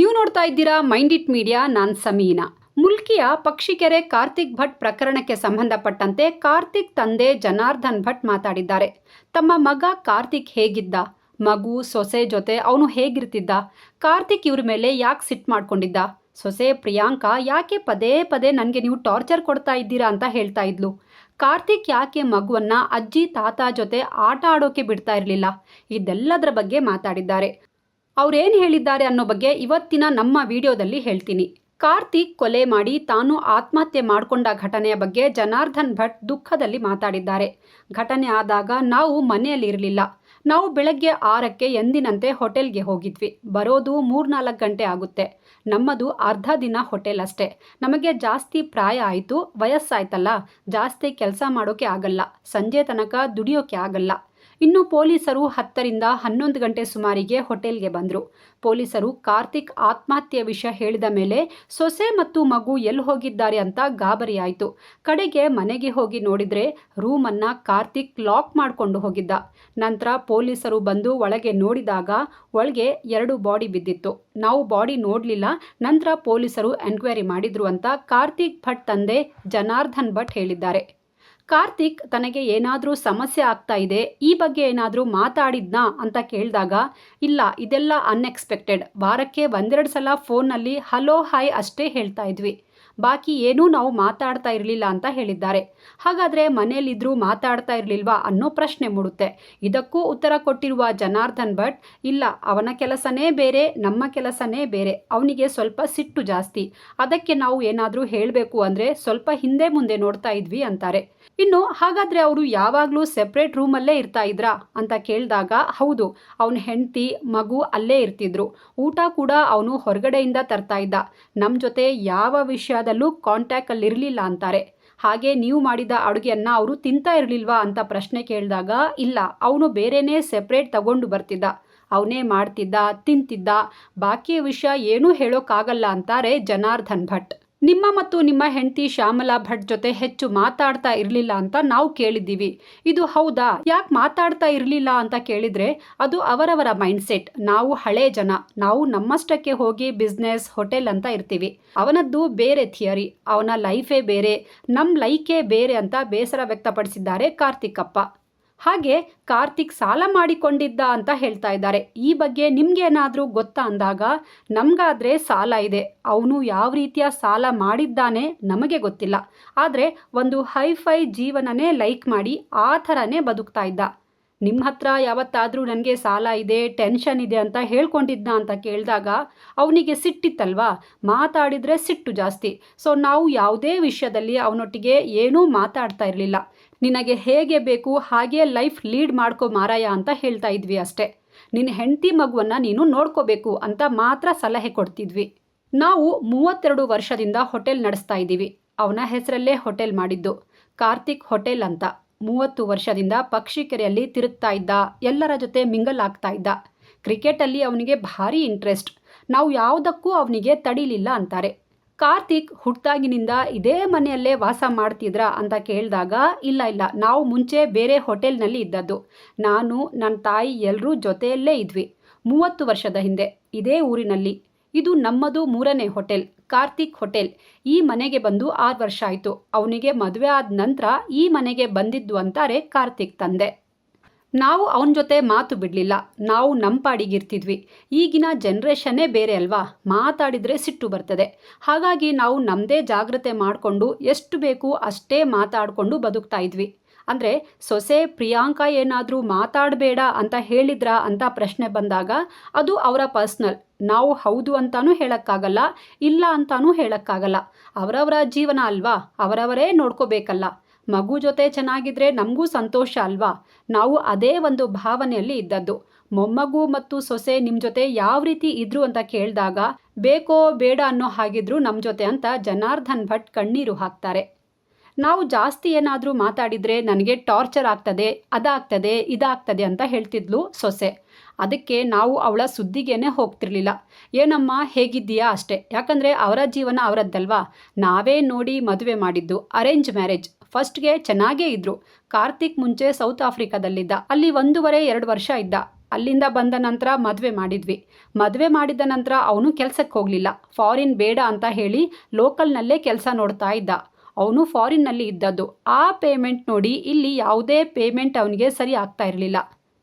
ನೀವು ನೋಡ್ತಾ ಇದ್ದೀರಾ ಮೈಂಡ್ ಇಟ್ ಮೀಡಿಯಾ, ನಾನ್ ಸಮೀನಾ. ಮುಲ್ಕಿಯ ಪಕ್ಷಿಕೆರೆ ಕಾರ್ತಿಕ್ ಭಟ್ ಪ್ರಕರಣಕ್ಕೆ ಸಂಬಂಧಪಟ್ಟಂತೆ ಕಾರ್ತಿಕ್ ತಂದೆ ಜನಾರ್ದನ್ ಭಟ್ ಮಾತಾಡಿದ್ದಾರೆ. ತಮ್ಮ ಮಗ ಕಾರ್ತಿಕ್ ಹೇಗಿದ್ದ? ಮಗು, ಸೊಸೆ ಜೊತೆ ಅವನು ಹೇಗಿರ್ತಿದ್ದ? ಕಾರ್ತಿಕ್ ಇವ್ರ ಮೇಲೆ ಯಾಕೆ ಸಿಟ್ ಮಾಡ್ಕೊಂಡಿದ್ದ? ಸೊಸೆ ಪ್ರಿಯಾಂಕಾ ಯಾಕೆ ಪದೇ ಪದೇ ನನಗೆ ನೀವು ಟಾರ್ಚರ್ ಕೊಡ್ತಾ ಇದ್ದೀರಾ ಅಂತ ಹೇಳ್ತಾ ಇದ್ಲು. ಕಾರ್ತಿಕ್ ಯಾಕೆ ಮಗುವನ್ನ ಅಜ್ಜಿ, ತಾತ ಜೊತೆ ಆಟ ಆಡೋಕೆ ಬಿಡ್ತಾ ಇರಲಿಲ್ಲ? ಇದೆಲ್ಲದರ ಬಗ್ಗೆ ಮಾತಾಡಿದ್ದಾರೆ. ಅವ್ರೇನು ಹೇಳಿದ್ದಾರೆ ಅನ್ನೋ ಬಗ್ಗೆ ಇವತ್ತಿನ ನಮ್ಮ ವಿಡಿಯೋದಲ್ಲಿ ಹೇಳ್ತೀನಿ. ಕಾರ್ತಿಕ್ ಕೊಲೆ ಮಾಡಿ ತಾನು ಆತ್ಮಹತ್ಯೆ ಮಾಡಿಕೊಂಡ ಘಟನೆಯ ಬಗ್ಗೆ ಜನಾರ್ದನ್ ಭಟ್ ದುಃಖದಲ್ಲಿ ಮಾತಾಡಿದ್ದಾರೆ. ಘಟನೆ ಆದಾಗ ನಾವು ಮನೆಯಲ್ಲಿರಲಿಲ್ಲ ನಾವು ಬೆಳಗ್ಗೆ ಆರಕ್ಕೆ ಎಂದಿನಂತೆ ಹೋಟೆಲ್ಗೆ ಹೋಗಿದ್ವಿ. ಬರೋದು ಮೂರ್ನಾಲ್ಕು ಗಂಟೆ ಆಗುತ್ತೆ. ನಮ್ಮದು ಅರ್ಧ ದಿನ ಹೋಟೆಲ್ ಅಷ್ಟೇ. ನಮಗೆ ಜಾಸ್ತಿ ಪ್ರಾಯ ಆಯಿತು, ವಯಸ್ಸಾಯ್ತಲ್ಲ, ಜಾಸ್ತಿ ಕೆಲಸ ಮಾಡೋಕೆ ಆಗಲ್ಲ, ಸಂಜೆ ತನಕ ದುಡಿಯೋಕೆ ಆಗಲ್ಲ. ಇನ್ನು ಪೊಲೀಸರು ಹತ್ತರಿಂದ ಹನ್ನೊಂದು ಗಂಟೆ ಸುಮಾರಿಗೆ ಹೋಟೆಲ್ಗೆ ಬಂದರು. ಪೊಲೀಸರು ಕಾರ್ತಿಕ್ ಆತ್ಮಹತ್ಯೆ ವಿಷಯ ಹೇಳಿದ ಮೇಲೆ ಸೊಸೆ ಮತ್ತು ಮಗು ಎಲ್ಲಿ ಹೋಗಿದ್ದಾರೆ ಅಂತ ಗಾಬರಿಯಾಯಿತು. ಕಡೆಗೆ ಮನೆಗೆ ಹೋಗಿ ನೋಡಿದ್ರೆ ರೂಮನ್ನ ಕಾರ್ತಿಕ್ ಲಾಕ್ ಮಾಡಿಕೊಂಡು ಹೋಗಿದ್ದ. ನಂತರ ಪೊಲೀಸರು ಬಂದು ಒಳಗೆ ನೋಡಿದಾಗ ಒಳಗೆ ಎರಡು ಬಾಡಿ ಬಿದ್ದಿತ್ತು. ನಾವು ಬಾಡಿ ನೋಡಲಿಲ್ಲ. ನಂತರ ಪೊಲೀಸರು ಎನ್ಕ್ವೈರಿ ಮಾಡಿದ್ರು ಅಂತ ಕಾರ್ತಿಕ್ ಭಟ್ ತಂದೆ ಜನಾರ್ದನ್ ಭಟ್ ಹೇಳಿದ್ದಾರೆ. ಕಾರ್ತಿಕ್ ತನಗೆ ಏನಾದರೂ ಸಮಸ್ಯೆ ಆಗ್ತಾ ಇದೆ, ಈ ಬಗ್ಗೆ ಏನಾದರೂ ಮಾತಾಡಿದ್ನಾ ಅಂತ ಕೇಳಿದಾಗ, ಇಲ್ಲ, ಇದೆಲ್ಲ ಅನ್ಎಕ್ಸ್ಪೆಕ್ಟೆಡ್ ವಾರಕ್ಕೆ ಒಂದೆರಡು ಸಲ ಫೋನ್ನಲ್ಲಿ ಹಲೋ ಹಾಯ್ ಅಷ್ಟೇ ಹೇಳ್ತಾ ಇದ್ವಿ. ಬಾಕಿ ಏನೂ ನಾವು ಮಾತಾಡ್ತಾ ಇರಲಿಲ್ಲ ಅಂತ ಹೇಳಿದ್ದಾರೆ. ಹಾಗಾದರೆ ಮನೆಯಲ್ಲಿದ್ದರೂ ಮಾತಾಡ್ತಾ ಇರಲಿಲ್ವಾ ಅನ್ನೋ ಪ್ರಶ್ನೆ ಮೂಡುತ್ತೆ. ಇದಕ್ಕೂ ಉತ್ತರ ಕೊಟ್ಟಿರುವ ಜನಾರ್ದನ್ ಭಟ್, ಇಲ್ಲ, ಅವನ ಕೆಲಸನೇ ಬೇರೆ, ನಮ್ಮ ಕೆಲಸನೇ ಬೇರೆ, ಅವನಿಗೆ ಸ್ವಲ್ಪ ಸಿಟ್ಟು ಜಾಸ್ತಿ. ಅದಕ್ಕೆ ನಾವು ಏನಾದರೂ ಹೇಳಬೇಕು ಅಂದರೆ ಸ್ವಲ್ಪ ಹಿಂದೆ ಮುಂದೆ ನೋಡ್ತಾ ಇದ್ವಿ ಅಂತಾರೆ. ಇನ್ನು ಹಾಗಾದರೆ ಅವರು ಯಾವಾಗಲೂ ಸೆಪ್ರೇಟ್ ರೂಮಲ್ಲೇ ಇರ್ತಾ ಇದ್ರಾ ಅಂತ ಕೇಳಿದಾಗ, ಹೌದು, ಅವನ ಹೆಂಡತಿ, ಮಗು ಅಲ್ಲೇ ಇರ್ತಿದ್ರು. ಊಟ ಕೂಡ ಅವನು ಹೊರಗಡೆಯಿಂದ ತರ್ತಾ ಇದ್ದ. ನಮ್ಮ ಜೊತೆ ಯಾವ ವಿಷಯದಲ್ಲೂ ಕಾಂಟ್ಯಾಕ್ಟಲ್ಲಿ ಇರಲಿಲ್ಲ ಅಂತಾರೆ. ಹಾಗೆ ನೀವು ಮಾಡಿದ ಅಡುಗೆಯನ್ನು ಅವರು ತಿಂತಾ ಇರಲಿಲ್ವಾ ಅಂತ ಪ್ರಶ್ನೆ ಕೇಳಿದಾಗ, ಇಲ್ಲ, ಅವನು ಬೇರೆನೇ ಸೆಪ್ರೇಟ್ ತಗೊಂಡು ಬರ್ತಿದ್ದ. ಅವನೇ ಮಾಡ್ತಿದ್ದ, ತಿಂತಿದ್ದ. ಬಾಕಿ ವಿಷಯ ಏನೂ ಹೇಳೋಕ್ಕಾಗಲ್ಲ ಅಂತಾರೆ ಜನಾರ್ದನ್ ಭಟ್. ನಿಮ್ಮ ಮತ್ತು ನಿಮ್ಮ ಹೆಂಡತಿ ಶ್ಯಾಮಲಾ ಭಟ್ ಜೊತೆ ಹೆಚ್ಚು ಮಾತಾಡ್ತಾ ಇರಲಿಲ್ಲ ಅಂತ ನಾವು ಕೇಳಿದ್ದೀವಿ. ಇದು ಹೌದಾ? ಯಾಕೆ ಮಾತಾಡ್ತಾ ಇರಲಿಲ್ಲ ಅಂತ ಕೇಳಿದ್ರೆ, ಅದು ಅವರವರ ಮೈಂಡ್ಸೆಟ್. ನಾವು ಹಳೆ ಜನ. ನಾವು ನಮ್ಮಷ್ಟಕ್ಕೆ ಹೋಗಿ ಬಿಸ್ನೆಸ್, ಹೋಟೆಲ್ ಅಂತ ಇರ್ತೀವಿ. ಅವನದ್ದು ಬೇರೆ ಥಿಯರಿ. ಅವನ ಲೈಫೇ ಬೇರೆ. ನಮ್ಮ ಲೈಫೇ ಬೇರೆ ಅಂತ ಬೇಸರ ವ್ಯಕ್ತಪಡಿಸಿದ್ದಾರೆ ಕಾರ್ತಿಕಪ್ಪ. ಹಾಗೆ ಕಾರ್ತಿಕ್ ಸಾಲ ಮಾಡಿಕೊಂಡಿದ್ದ ಅಂತ ಹೇಳ್ತಾ ಇದ್ದಾರೆ. ಈ ಬಗ್ಗೆ ನಿಮ್ಗೇನಾದರೂ ಗೊತ್ತಾ ಅಂದಾಗ? ನಮಗಾದರೆ ಸಾಲ ಇದೆ. ಅವನು ಯಾವ ರೀತಿಯ ಸಾಲ ಮಾಡಿದ್ದಾನೆ ನಮಗೆ ಗೊತ್ತಿಲ್ಲ. ಆದರೆ ಒಂದು ಹೈಫೈ ಜೀವನನೇ ಲೈಕ್ ಮಾಡಿ ಆ ಥರನೇ ಬದುಕ್ತಾ ಇದ್ದ. ನಿಮ್ಮ ಹತ್ರ ಯಾವತ್ತಾದರೂ ನನಗೆ ಸಾಲ ಇದೆ, ಟೆನ್ಷನ್ ಇದೆ ಅಂತ ಹೇಳ್ಕೊಂಡಿದ್ದ ಅಂತ ಕೇಳಿದಾಗ ಅವನಿಗೆ ಸಿಟ್ಟಿತ್ತಲ್ವಾ? ಮಾತಾಡಿದರೆ ಸಿಟ್ಟು ಜಾಸ್ತಿ. ಸೊ ನಾವು ಯಾವುದೇ ವಿಷಯದಲ್ಲಿ ಅವನೊಟ್ಟಿಗೆ ಏನೂ ಮಾತಾಡ್ತಾ ಇರಲಿಲ್ಲ. ನಿನಗೆ ಹೇಗೆ ಬೇಕು ಹಾಗೆ ಲೈಫ್ ಲೀಡ್ ಮಾಡ್ಕೋ ಮಾರಾಯ ಅಂತ ಹೇಳ್ತಾ ಇದ್ವಿ ಅಷ್ಟೇ. ನಿನ್ನ ಹೆಂಡತಿ ಮಗುವನ್ನು ನೀನು ನೋಡ್ಕೋಬೇಕು ಅಂತ ಮಾತ್ರ ಸಲಹೆ ಕೊಡ್ತಿದ್ವಿ. ನಾವು ಮೂವತ್ತೆರಡು ವರ್ಷದಿಂದ ಹೋಟೆಲ್ ನಡೆಸ್ತಾ ಇದ್ದೀವಿ. ಅವನ ಹೆಸರಲ್ಲೇ ಹೋಟೆಲ್ ಮಾಡಿದ್ದು. ಕಾರ್ತಿಕ್ ಹೋಟೆಲ್ ಅಂತ. ಮೂವತ್ತು ವರ್ಷದಿಂದ ಪಕ್ಷಿಕೆರೆಯಲ್ಲಿ ತಿರುಗ್ತಾ ಇದ್ದ, ಎಲ್ಲರ ಜೊತೆ ಮಿಂಗಲ್ ಆಗ್ತಾ ಇದ್ದ. ಕ್ರಿಕೆಟಲ್ಲಿ ಅವನಿಗೆ ಭಾರಿ ಇಂಟ್ರೆಸ್ಟ್ ನಾವು ಯಾವುದಕ್ಕೂ ಅವನಿಗೆ ತಡಿಲಿಲ್ಲ ಅಂತಾರೆ. ಕಾರ್ತಿಕ್ ಹುಟ್ಟಾಗಿನಿಂದ ಇದೇ ಮನೆಯಲ್ಲೇ ವಾಸ ಮಾಡ್ತಿದ್ರಾ ಅಂತ ಕೇಳಿದಾಗ, ಇಲ್ಲ ಇಲ್ಲ, ನಾವು ಮುಂಚೆ ಬೇರೆ ಹೋಟೆಲ್ನಲ್ಲಿ ಇದ್ದದ್ದು. ನಾನು ನನ್ನ ತಾಯಿ ಎಲ್ಲರೂ ಜೊತೆಯಲ್ಲೇ ಇದ್ವಿ, ಮೂವತ್ತು ವರ್ಷದ ಹಿಂದೆ, ಇದೇ ಊರಿನಲ್ಲಿ. ಇದು ನಮ್ಮದು ಮೂರನೇ ಹೋಟೆಲ್, ಕಾರ್ತಿಕ್ ಹೋಟೆಲ್. ಈ ಮನೆಗೆ ಬಂದು ಆರು ವರ್ಷ ಆಯಿತು. ಅವನಿಗೆ ಮದುವೆ ಆದ ನಂತರ ಈ ಮನೆಗೆ ಬಂದಿದ್ದು ಅಂತಾರೆ ಕಾರ್ತಿಕ್ ತಂದೆ. ನಾವು ಅವನ ಜೊತೆ ಮಾತು ಬಿಡಲಿಲ್ಲ. ನಾವು ನಮ್ಮ ಪಾಡಿಗಿರ್ತಿದ್ವಿ. ಈಗಿನ ಜನ್ರೇಷನ್ನೇ ಬೇರೆ ಅಲ್ವಾ? ಮಾತಾಡಿದರೆ ಸಿಟ್ಟು ಬರ್ತದೆ. ಹಾಗಾಗಿ ನಾವು ನಮ್ಮದೇ ಜಾಗ್ರತೆ ಮಾಡಿಕೊಂಡು ಎಷ್ಟು ಬೇಕು ಅಷ್ಟೇ ಮಾತಾಡಿಕೊಂಡು ಬದುಕ್ತಾ ಇದ್ವಿ. ಅಂದರೆ ಸೊಸೆ ಪ್ರಿಯಾಂಕಾ ಏನಾದರೂ ಮಾತಾಡಬೇಡ ಅಂತ ಹೇಳಿದ್ರಾ ಅಂತ ಪ್ರಶ್ನೆ ಬಂದಾಗ ಅದು ಅವರ ಪರ್ಸ್ನಲ್. ನಾವು ಹೌದು ಅಂತಾನೂ ಹೇಳೋಕ್ಕಾಗಲ್ಲ, ಇಲ್ಲ ಅಂತಾನೂ ಹೇಳೋಕ್ಕಾಗಲ್ಲ. ಅವರವರ ಜೀವನ ಅಲ್ವಾ? ಅವರವರೇ ನೋಡ್ಕೋಬೇಕಲ್ಲ. ಮಗು ಜೊತೆ ಚೆನ್ನಾಗಿದ್ರೆ ನಮಗೂ ಸಂತೋಷ ಅಲ್ವಾ? ನಾವು ಅದೇ ಒಂದು ಭಾವನೆಯಲ್ಲಿ ಇದ್ದದ್ದು. ಮೊಮ್ಮಗು ಮತ್ತು ಸೊಸೆ ನಿಮ್ಮ ಜೊತೆ ಯಾವ ರೀತಿ ಇದ್ರು ಅಂತ ಕೇಳಿದಾಗ, ಬೇಕೋ ಬೇಡ ಅನ್ನೋ ಹಾಗಿದ್ರು ನಮ್ಮ ಜೊತೆ ಅಂತ ಜನಾರ್ದನ್ ಭಟ್ ಕಣ್ಣೀರು ಹಾಕ್ತಾರೆ. ನಾವು ಜಾಸ್ತಿ ಏನಾದರೂ ಮಾತಾಡಿದರೆ ನನಗೆ ಟಾರ್ಚರ್ ಆಗ್ತದೆ, ಅದಾಗ್ತದೆ, ಇದಾಗ್ತದೆ ಅಂತ ಹೇಳ್ತಿದ್ಲು ಸೊಸೆ. ಅದಕ್ಕೆ ನಾವು ಅವಳ ಸುದ್ದಿಗೇನೆ ಹೋಗ್ತಿರ್ಲಿಲ್ಲ. ಏನಮ್ಮ, ಹೇಗಿದ್ದೀಯಾ ಅಷ್ಟೇ? ಯಾಕಂದರೆ ಅವರ ಜೀವನ ಅವರದ್ದಲ್ವಾ? ನಾವೇ ನೋಡಿ ಮದುವೆ ಮಾಡಿದ್ದು, ಅರೇಂಜ್ ಮ್ಯಾರೇಜ್. ಫಸ್ಟ್ಗೆ ಚೆನ್ನಾಗೇ ಇದ್ರು. ಕಾರ್ತಿಕ್ ಮುಂಚೆ ಸೌತ್ ಆಫ್ರಿಕಾದಲ್ಲಿದ್ದ. ಅಲ್ಲಿ ಒಂದೂವರೆ, ಎರಡು ವರ್ಷ ಇದ್ದ. ಅಲ್ಲಿಂದ ಬಂದ ನಂತರ ಮದುವೆ ಮಾಡಿದ್ವಿ. ಮದುವೆ ಮಾಡಿದ ನಂತರ ಅವನು ಕೆಲಸಕ್ಕೆ ಹೋಗಲಿಲ್ಲ. ಫಾರಿನ್ ಬೇಡ ಅಂತ ಹೇಳಿ ಲೋಕಲ್ನಲ್ಲೇ ಕೆಲಸ ನೋಡ್ತಾ ಇದ್ದ. ಅವನು ಫಾರಿನ್ನಲ್ಲಿ ಇದ್ದದ್ದು. ಆ ಪೇಮೆಂಟ್ ನೋಡಿ ಇಲ್ಲಿ ಯಾವುದೇ ಪೇಮೆಂಟ್ ಅವನಿಗೆ ಸರಿ ಆಗ್ತಾ ಇರಲಿಲ್ಲ.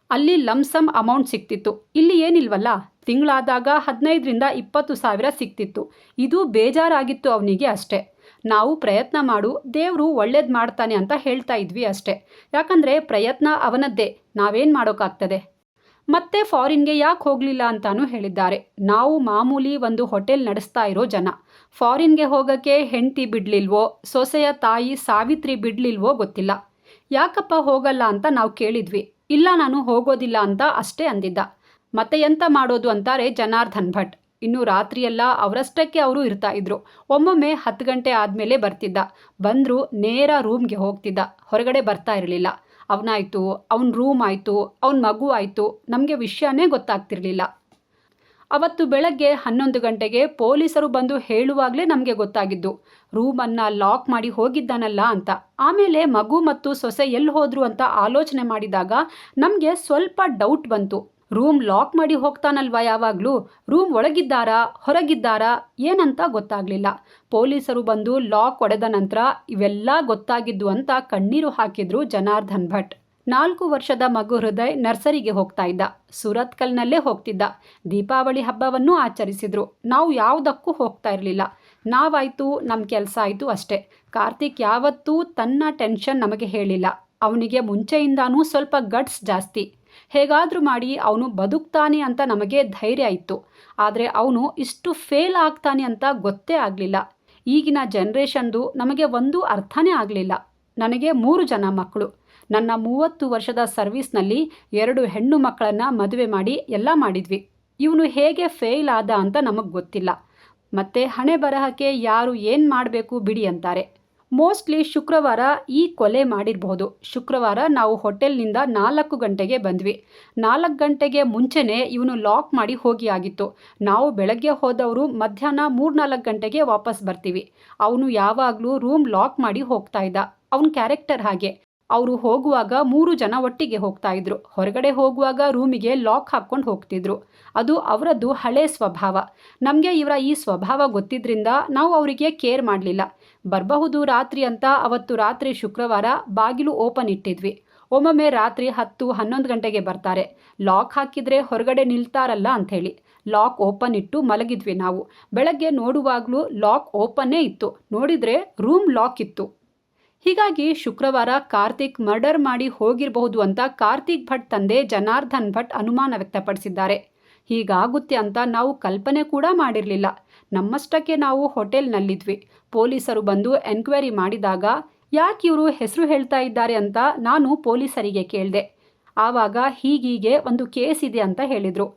ಅಲ್ಲಿ ಲಮ್ಸಮ್ ಅಮೌಂಟ್ ಸಿಕ್ತಿತ್ತು. ಇಲ್ಲಿ ಏನಿಲ್ವಲ್ಲ? ತಿಂಗಳಾದಾಗ ಹದಿನೈದರಿಂದ ಇಪ್ಪತ್ತು ಸಾವಿರ ಸಿಕ್ತಿತ್ತು. ಇದು ಬೇಜಾರಾಗಿತ್ತು ಅವನಿಗೆ ಅಷ್ಟೇ. ನಾವು ಪ್ರಯತ್ನ ಮಾಡು, ದೇವರು ಒಳ್ಳೇದು ಮಾಡ್ತಾನೆ ಅಂತ ಹೇಳ್ತಾ ಇದ್ವಿ ಅಷ್ಟೇ. ಯಾಕಂದರೆ ಪ್ರಯತ್ನ ಅವನದ್ದೇ, ನಾವೇನು ಮಾಡೋಕ್ಕಾಗ್ತದೆ ಮತ್ತೆ ಫಾರಿನ್ಗೆ ಯಾಕೆ ಹೋಗಲಿಲ್ಲ ಅಂತಾನೂ ಹೇಳಿದ್ದಾರೆ. ನಾವು ಮಾಮೂಲಿ ಒಂದು ಹೋಟೆಲ್ ನಡೆಸ್ತಾ ಇರೋ ಜನ. ಫಾರಿನ್ಗೆ ಹೋಗೋಕ್ಕೆ ಹೆಂಡತಿ ಬಿಡಲಿಲ್ವೋ, ಸೊಸೆಯ ತಾಯಿ ಸಾವಿತ್ರಿ ಬಿಡಲಿಲ್ವೋ ಗೊತ್ತಿಲ್ಲ. ಯಾಕಪ್ಪ ಹೋಗಲ್ಲ ಅಂತ ನಾವು ಕೇಳಿದ್ವಿ. ಇಲ್ಲ ನಾನು ಹೋಗೋದಿಲ್ಲ ಅಂತ ಅಷ್ಟೇ ಅಂದಿದ್ದ. ಮತ್ತೆ ಎಂತ ಮಾಡೋದು ಅಂತಾರೆ ಜನಾರ್ದನ್ ಭಟ್. ಇನ್ನು ರಾತ್ರಿಯೆಲ್ಲ ಅವರಷ್ಟಕ್ಕೆ ಅವರು ಇರ್ತಾ ಇದ್ರು. ಒಮ್ಮೊಮ್ಮೆ ಹತ್ತು ಗಂಟೆ ಆದಮೇಲೆ ಬರ್ತಿದ್ದ. ಬಂದರೂ ನೇರ ರೂಮ್ಗೆ ಹೋಗ್ತಿದ್ದ. ಹೊರಗಡೆ ಬರ್ತಾ ಇರಲಿಲ್ಲ. ಅವನಾಯಿತು ಅವನ ರೂಮ್ ಆಯಿತು, ಅವನ ಮಗು ಆಯಿತು, ನಮಗೆ ವಿಷಯನೇ ಗೊತ್ತಾಗ್ತಿರಲಿಲ್ಲ. ಅವತ್ತು ಬೆಳಗ್ಗೆ ಹನ್ನೊಂದು ಗಂಟೆಗೆ ಪೊಲೀಸರು ಬಂದು ಹೇಳುವಾಗಲೇ ನಮಗೆ ಗೊತ್ತಾಗಿದ್ದು, ರೂಮನ್ನು ಲಾಕ್ ಮಾಡಿ ಹೋಗಿದ್ದಾನಲ್ಲ ಅಂತ. ಆಮೇಲೆ ಮಗು ಮತ್ತು ಸೊಸೆ ಎಲ್ಲಿ ಹೋದರು ಅಂತ ಆಲೋಚನೆ ಮಾಡಿದಾಗ ನಮಗೆ ಸ್ವಲ್ಪ ಡೌಟ್ ಬಂತು. ರೂಮ್ ಲಾಕ್ ಮಾಡಿ ಹೋಗ್ತಾನಲ್ವಾ ಯಾವಾಗಲೂ? ರೂಮ್ ಒಳಗಿದ್ದಾರಾ? ಹೊರಗಿದ್ದಾರಾ? ಏನಂತ ಗೊತ್ತಾಗಲಿಲ್ಲ. ಪೊಲೀಸರು ಬಂದು ಲಾಕ್ ಒಡೆದ ನಂತರ ಇವೆಲ್ಲ ಗೊತ್ತಾಗಿದ್ದು ಅಂತ ಕಣ್ಣೀರು ಹಾಕಿದ್ರು ಜನಾರ್ದನ್ ಭಟ್. ನಾಲ್ಕು ವರ್ಷದ ಮಗು ಹೃದಯ್ ನರ್ಸರಿಗೆ ಹೋಗ್ತಾ ಇದ್ದ. ಸುರತ್ಕಲ್ನಲ್ಲೇ ಹೋಗ್ತಿದ್ದ. ದೀಪಾವಳಿ ಹಬ್ಬವನ್ನು ಆಚರಿಸಿದ್ರು. ನಾವು ಯಾವುದಕ್ಕೂ ಹೋಗ್ತಾ ಇರಲಿಲ್ಲ. ನಾವಾಯ್ತು ನಮ್ಮ ಕೆಲಸ ಆಯಿತು ಅಷ್ಟೇ. ಕಾರ್ತಿಕ್ ಯಾವತ್ತೂ ತನ್ನ ಟೆನ್ಷನ್ ನಮಗೆ ಹೇಳಿಲ್ಲ. ಅವನಿಗೆ ಮುಂಚೆಯಿಂದಾನೂ ಸ್ವಲ್ಪ ಗಟ್ಸ್ ಜಾಸ್ತಿ. ಹೇಗಾದರೂ ಮಾಡಿ ಅವನು ಬದುಕ್ತಾನೆ ಅಂತ ನಮಗೆ ಧೈರ್ಯ ಇತ್ತು. ಆದರೆ ಅವನು ಇಷ್ಟು ಫೇಲ್ ಆಗ್ತಾನೆ ಅಂತ ಗೊತ್ತೇ ಆಗಲಿಲ್ಲ. ಈಗಿನ ಜನ್ರೇಷನ್ದು ನಮಗೆ ಒಂದು ಅರ್ಥನೇ ಆಗಲಿಲ್ಲ. ನನಗೆ ಮೂರು ಜನ ಮಕ್ಕಳು. ನನ್ನ ಮೂವತ್ತು ವರ್ಷದ ಸರ್ವಿಸ್ನಲ್ಲಿ ಎರಡು ಹೆಣ್ಣು ಮಕ್ಕಳನ್ನು ಮದುವೆ ಮಾಡಿ ಎಲ್ಲ ಮಾಡಿದ್ವಿ. ಇವನು ಹೇಗೆ ಫೇಲ್ ಆದ ಅಂತ ನಮಗೆ ಗೊತ್ತಿಲ್ಲ. ಮತ್ತು ಹಣೆ ಬರಹಕ್ಕೆ ಯಾರು ಏನು ಮಾಡಬೇಕು ಬಿಡಿ ಅಂತಾರೆ. ಮೋಸ್ಟ್ಲಿ ಶುಕ್ರವಾರ ಈ ಕೊಲೆ ಮಾಡಿರಬಹುದು ಶುಕ್ರವಾರ ನಾವು ಹೋಟೆಲ್ನಿಂದ ನಾಲ್ಕು ಗಂಟೆಗೆ ಬಂದ್ವಿ. ನಾಲ್ಕು ಗಂಟೆಗೆ ಮುಂಚೆನೇ ಇವನು ಲಾಕ್ ಮಾಡಿ ಹೋಗಿ ಆಗಿತ್ತು. ನಾವು ಬೆಳಗ್ಗೆ ಹೋದವರು ಮಧ್ಯಾಹ್ನ ಮೂರ್ನಾಲ್ಕು ಗಂಟೆಗೆ ವಾಪಸ್ ಬರ್ತೀವಿ. ಅವನು ಯಾವಾಗಲೂ ರೂಮ್ ಲಾಕ್ ಮಾಡಿ ಹೋಗ್ತಾ ಇದ್ದ. ಅವನ ಕ್ಯಾರೆಕ್ಟರ್ ಹಾಗೆ. ಅವರು ಹೋಗುವಾಗ ಮೂರು ಜನ ಒಟ್ಟಿಗೆ ಹೋಗ್ತಾ ಇದ್ರು. ಹೊರಗಡೆ ಹೋಗುವಾಗ ರೂಮಿಗೆ ಲಾಕ್ ಹಾಕ್ಕೊಂಡು ಹೋಗ್ತಿದ್ರು. ಅದು ಅವರದ್ದು ಹಳೆ ಸ್ವಭಾವ. ನಮಗೆ ಇವರ ಈ ಸ್ವಭಾವ ಗೊತ್ತಿದ್ರಿಂದ ನಾವು ಅವರಿಗೆ ಕೇರ್ ಮಾಡಲಿಲ್ಲ. ಬರಬಹುದು ರಾತ್ರಿ ಅಂತ ಅವತ್ತು ರಾತ್ರಿ ಶುಕ್ರವಾರ ಬಾಗಿಲು ಓಪನ್ ಇಟ್ಟಿದ್ವಿ. ಒಮ್ಮೊಮ್ಮೆ ರಾತ್ರಿ ಹತ್ತು, ಹನ್ನೊಂದು ಗಂಟೆಗೆ ಬರ್ತಾರೆ. ಲಾಕ್ ಹಾಕಿದರೆ ಹೊರಗಡೆ ನಿಲ್ತಾರಲ್ಲ ಅಂಥೇಳಿ. ಲಾಕ್ ಓಪನ್ ಇಟ್ಟು ಮಲಗಿದ್ವಿ ನಾವು. ಬೆಳಗ್ಗೆ ನೋಡುವಾಗಲೂ ಲಾಕ್ ಓಪನ್ನೇ ಇತ್ತು. ನೋಡಿದರೆ ರೂಮ್ ಲಾಕ್ ಇತ್ತು. ಹೀಗಾಗಿ ಶುಕ್ರವಾರ ಕಾರ್ತಿಕ್ ಮರ್ಡರ್ ಮಾಡಿ ಹೋಗಿರಬಹುದು ಅಂತ ಕಾರ್ತಿಕ್ ಭಟ್ ತಂದೆ ಜನಾರ್ದನ್ ಭಟ್ ಅನುಮಾನ ವ್ಯಕ್ತಪಡಿಸಿದ್ದಾರೆ. ಹೀಗಾಗುತ್ತೆ ಅಂತ ನಾವು ಕಲ್ಪನೆ ಕೂಡ ಮಾಡಿರಲಿಲ್ಲ. ನಮ್ಮಷ್ಟಕ್ಕೆ ನಾವು ಹೋಟೆಲ್ನಲ್ಲಿದ್ವಿ. ಪೊಲೀಸರು ಬಂದು ಎನ್ಕ್ವೈರಿ ಮಾಡಿದಾಗ, ಯಾಕೆ ಇವರು ಹೆಸರು ಹೇಳ್ತಾ ಇದ್ದಾರೆ ಅಂತ ನಾನು ಪೊಲೀಸರಿಗೆ ಕೇಳಿದೆ. ಆವಾಗ ಹೀಗೀಗೆ ಒಂದು ಕೇಸ್ ಇದೆ ಅಂತ ಹೇಳಿದರು.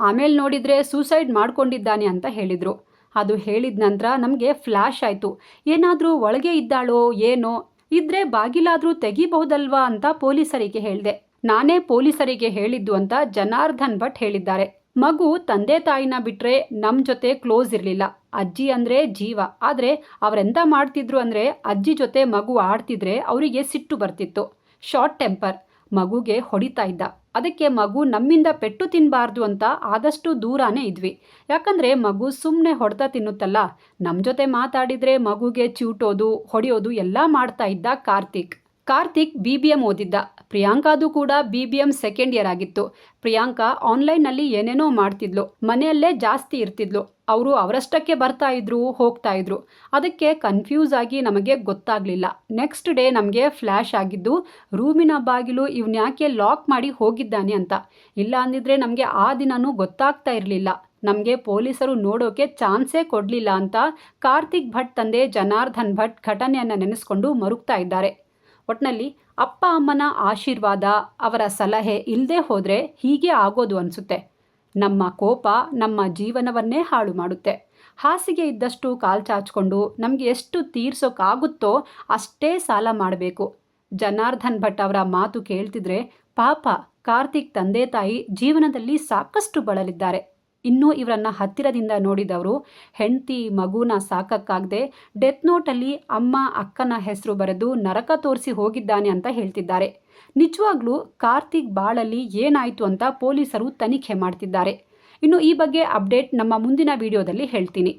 ಆಮೇಲೆ ನೋಡಿದರೆ ಸೂಸೈಡ್ ಮಾಡ್ಕೊಂಡಿದ್ದಾನೆ ಅಂತ ಹೇಳಿದರು. ಅದು ಹೇಳಿದ ನಂತರ ನಮಗೆ ಫ್ಲ್ಯಾಶ್ ಆಯಿತು. ಏನಾದರೂ ಒಳಗೆ ಇದ್ದಾಳೋ ಏನೋ, ಇದ್ರೆ ಬಾಗಿಲಾದರೂ ತೆಗಿಬಹುದಲ್ವಾ ಅಂತ ಪೊಲೀಸರಿಗೆ ಹೇಳಿದೆ. ನಾನೇ ಪೊಲೀಸರಿಗೆ ಹೇಳಿದ್ದು ಅಂತ ಜನಾರ್ದನ್ ಭಟ್ ಹೇಳಿದ್ದಾರೆ. ಮಗು ತಂದೆ ತಾಯಿನ ಬಿಟ್ಟರೆ ನಮ್ಮ ಜೊತೆ ಕ್ಲೋಸ್ ಇರಲಿಲ್ಲ. ಅಜ್ಜಿ ಅಂದರೆ ಜೀವ. ಆದರೆ ಅವರೆಂತ ಮಾಡ್ತಿದ್ರು ಅಂದರೆ ಅಜ್ಜಿ ಜೊತೆ ಮಗು ಆಡ್ತಿದ್ರೆ ಅವರಿಗೆ ಸಿಟ್ಟು ಬರ್ತಿತ್ತು. Short temper. ಮಗುಗೆ ಹೊಡಿತಾ ಇದ್ದ. ಅದಕ್ಕೆ ಮಗು ನಮ್ಮಿಂದ ಪೆಟ್ಟು ತಿನ್ನಬಾರ್ದು ಅಂತ ಆದಷ್ಟು ದೂರಾನೇ ಇದ್ವಿ. ಯಾಕಂದರೆ ಮಗು ಸುಮ್ಮನೆ ಹೊಡೆತ ತಿನ್ನುತ್ತಲ್ಲ. ನಮ್ಮ ಜೊತೆ ಮಾತಾಡಿದರೆ ಮಗುಗೆ ಚಿವುಟೋದು ಹೊಡೆಯೋದು ಎಲ್ಲ ಮಾಡ್ತಾ ಇದ್ದ Karthik. Karthik B B M ಓದಿದ್ದ. ಪ್ರಿಯಾಂಕಾದು ಕೂಡ B B M second year ಆಗಿತ್ತು. ಪ್ರಿಯಾಂಕಾ ಆನ್ಲೈನಲ್ಲಿ ಏನೇನೋ ಮಾಡ್ತಿದ್ಲು. ಮನೆಯಲ್ಲೇ ಜಾಸ್ತಿ ಇರ್ತಿದ್ಲು. ಅವರು ಅವರಷ್ಟಕ್ಕೆ ಬರ್ತಾ ಇದ್ರು, ಹೋಗ್ತಾ ಇದ್ರು. ಅದಕ್ಕೆ ಕನ್ಫ್ಯೂಸ್ ಆಗಿ ನಮಗೆ ಗೊತ್ತಾಗಲಿಲ್ಲ. ನೆಕ್ಸ್ಟ್ ಡೇ ನಮಗೆ ಫ್ಲ್ಯಾಶ್ ಆಗಿದ್ದು, ರೂಮಿನ ಬಾಗಿಲು ಇವನ್ಯಾಕೆ ಲಾಕ್ ಮಾಡಿ ಹೋಗಿದ್ದಾನೆ ಅಂತ. ಇಲ್ಲ ಅಂದಿದ್ರೆ ನಮಗೆ ಆ ದಿನನೂ ಗೊತ್ತಾಗ್ತಾ ಇರಲಿಲ್ಲ. ನಮಗೆ ಪೊಲೀಸರು ನೋಡೋಕೆ ಚಾನ್ಸೇ ಕೊಡಲಿಲ್ಲ ಅಂತ ಕಾರ್ತಿಕ್ ಭಟ್ ತಂದೆ ಜನಾರ್ದನ್ ಭಟ್ ಘಟನೆಯನ್ನು ನೆನೆಸ್ಕೊಂಡು ಮರುಗ್ತಾ ಇದ್ದಾರೆ. ಒಟ್ನಲ್ಲಿ ಅಪ್ಪ ಅಮ್ಮನ ಆಶೀರ್ವಾದ ಅವರ ಸಲಹೆ ಇಲ್ಲದೆ ಹೋದರೆ ಹೀಗೆ ಆಗೋದು ಅನಿಸುತ್ತೆ. ನಮ್ಮ ಕೋಪ ನಮ್ಮ ಜೀವನವನ್ನೇ ಹಾಳು ಮಾಡುತ್ತೆ. ಹಾಸಿಗೆ ಇದ್ದಷ್ಟು ಕಾಲು ಚಾಚ್ಕೊಂಡು ನಮಗೆ ಎಷ್ಟು ತೀರ್ಸೋಕ್ಕಾಗುತ್ತೋ ಅಷ್ಟೇ ಸಾಲ ಮಾಡಬೇಕು. ಜನಾರ್ದನ್ ಭಟ್ ಅವರ ಮಾತು ಕೇಳ್ತಿದ್ರೆ ಪಾಪ ಕಾರ್ತಿಕ್ ತಂದೆ ತಾಯಿ ಜೀವನದಲ್ಲಿ ಸಾಕಷ್ಟು ಬಳಲಿದ್ದಾರೆ. ಇನ್ನೂ ಇವರನ್ನ ಹತ್ತಿರದಿಂದ ನೋಡಿದವರು ಹೆಂಡತಿ ಮಗುನ ಸಾಕಕ್ಕಾಗದೆ ಡೆತ್ ನೋಟಲ್ಲಿ ಅಮ್ಮ ಅಕ್ಕನ ಹೆಸರು ಬರೆದು ನರಕ ತೋರಿಸಿ ಹೋಗಿದ್ದಾನೆ ಅಂತ ಹೇಳ್ತಿದ್ದಾರೆ. ನಿಜವಾಗ್ಲೂ ಕಾರ್ತಿಕ್ ಬಾಳಲ್ಲಿ ಏನಾಯಿತು ಅಂತ ಪೊಲೀಸರು ತನಿಖೆ ಮಾಡ್ತಿದ್ದಾರೆ. ಇನ್ನು ಈ ಬಗ್ಗೆ ಅಪ್ಡೇಟ್ ನಮ್ಮ ಮುಂದಿನ ವಿಡಿಯೋದಲ್ಲಿ ಹೇಳ್ತೀನಿ.